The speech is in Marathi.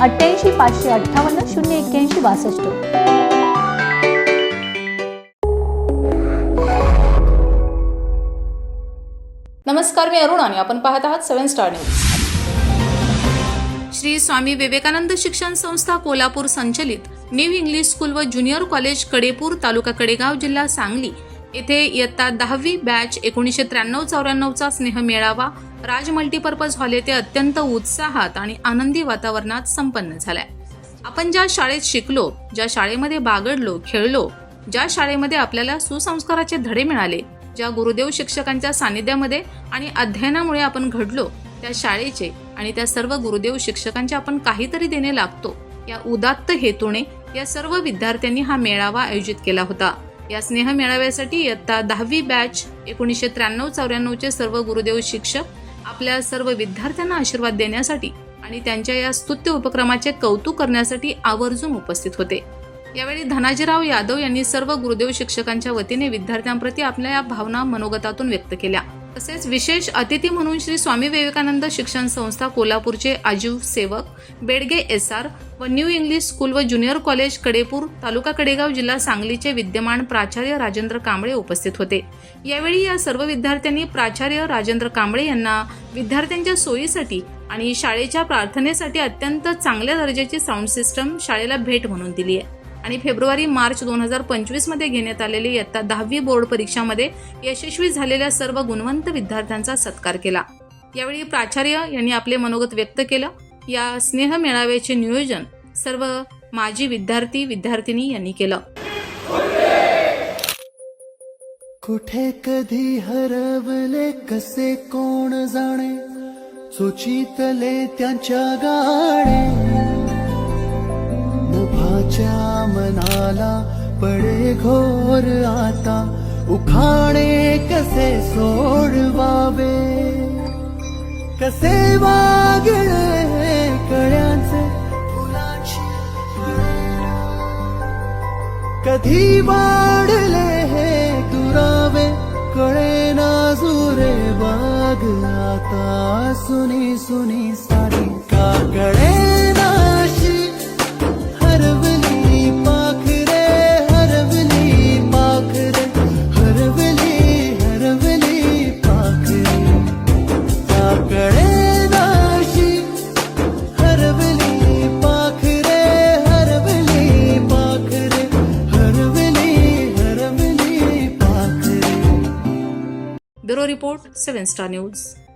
अठ्ठ्याऐंशी पाचशे अठ्ठावन्न शून्य एक्क्याऐंशी बासष्ट. नमस्कार मी अरुण आणि आपण पाहत आहात seven star news. Shri Swami Vivekanand शिक्षण संस्था कोल्हापूर संचलित न्यू इंग्लिश स्कूल व ज्युनियर कॉलेज कडेपूर तालुका कडेगाव जिल्हा सांगली येथे इयत्ता दहावी बॅच एकोणीसशे त्र्याण्णव चौऱ्याण्णवचा स्नेह मेळावा राज मल्टीपर्पज हॉल येथे अत्यंत उत्साहात आणि आनंदी वातावरणात संपन्न झालाय. आपण ज्या शाळेत शिकलो ज्या शाळेमध्ये बागडलो खेळलो ज्या शाळेमध्ये आपल्याला सुसंस्काराचे धडे मिळाले ज्या गुरुदेव शिक्षकांच्या सानिध्यामध्ये आणि अध्ययनामुळे आपण घडलो त्या शाळेचे आणि त्या सर्व गुरुदेव शिक्षकांचे आपण काहीतरी देणे लागतो या उदात्त हेतूने या सर्व विद्यार्थ्यांनी हा मेळावा आयोजित केला होता. या स्नेह मेळाव्यासाठी इयत्ता दहावी बॅच एकोणीसशे त्र्याण्णव चौऱ्याण्णवचे सर्व गुरुदेव शिक्षक आपल्या सर्व विद्यार्थ्यांना आशीर्वाद देण्यासाठी आणि त्यांच्या या स्तुत्य उपक्रमाचे कौतुक करण्यासाठी आवर्जून उपस्थित होते. यावेळी धनाजीराव यादव यांनी सर्व गुरुदेव शिक्षकांच्या वतीने विद्यार्थ्यांप्रती आपल्या या भावना मनोगतातून व्यक्त केल्या. तसेच विशेष अतिथी म्हणून श्री स्वामी विवेकानंद शिक्षण संस्था कोल्हापूरचे आजीव सेवक बेडगे एस आर व न्यू इंग्लिश स्कूल व ज्युनियर कॉलेज कडेपूर तालुका कडेगाव जिल्हा सांगलीचे विद्यमान प्राचार्य राजेंद्र कांबळे उपस्थित होते. यावेळी या सर्व विद्यार्थ्यांनी प्राचार्य राजेंद्र कांबळे यांना विद्यार्थ्यांच्या सोयीसाठी आणि शाळेच्या प्रार्थनेसाठी अत्यंत चांगल्या दर्जाची साऊंड सिस्टम शाळेला भेट म्हणून दिली आहे आणि फेब्रुवारी मार्च दोन हजार पंचवीसमध्ये घेण्यात आलेली इयत्ता दहावी बोर्ड परीक्षामध्ये यशस्वी झालेल्या सर्व गुणवंत विद्यार्थ्यांचा सत्कार केला. यावेळी प्राचार्य यांनी आपले मनोगत व्यक्त केलं. या स्नेह मेळाव्याचे नियोजन सर्व माजी विद्यार्थी विद्यार्थिनी यांनी केलं. कुठे कधी हरवले कसे कोण जाणे सुचितले त्यांच्या गाणे. मुभाच्या मनाला पडे घोर आता. उखाणे कसे सोडवावे? कसे वागळे कळ्यांचे? फुलाची कधी वाढले हे दुरावे? कळे ना जुरे बाग आता. सुनी सुनी हरवली पाखरे bureau report seven star news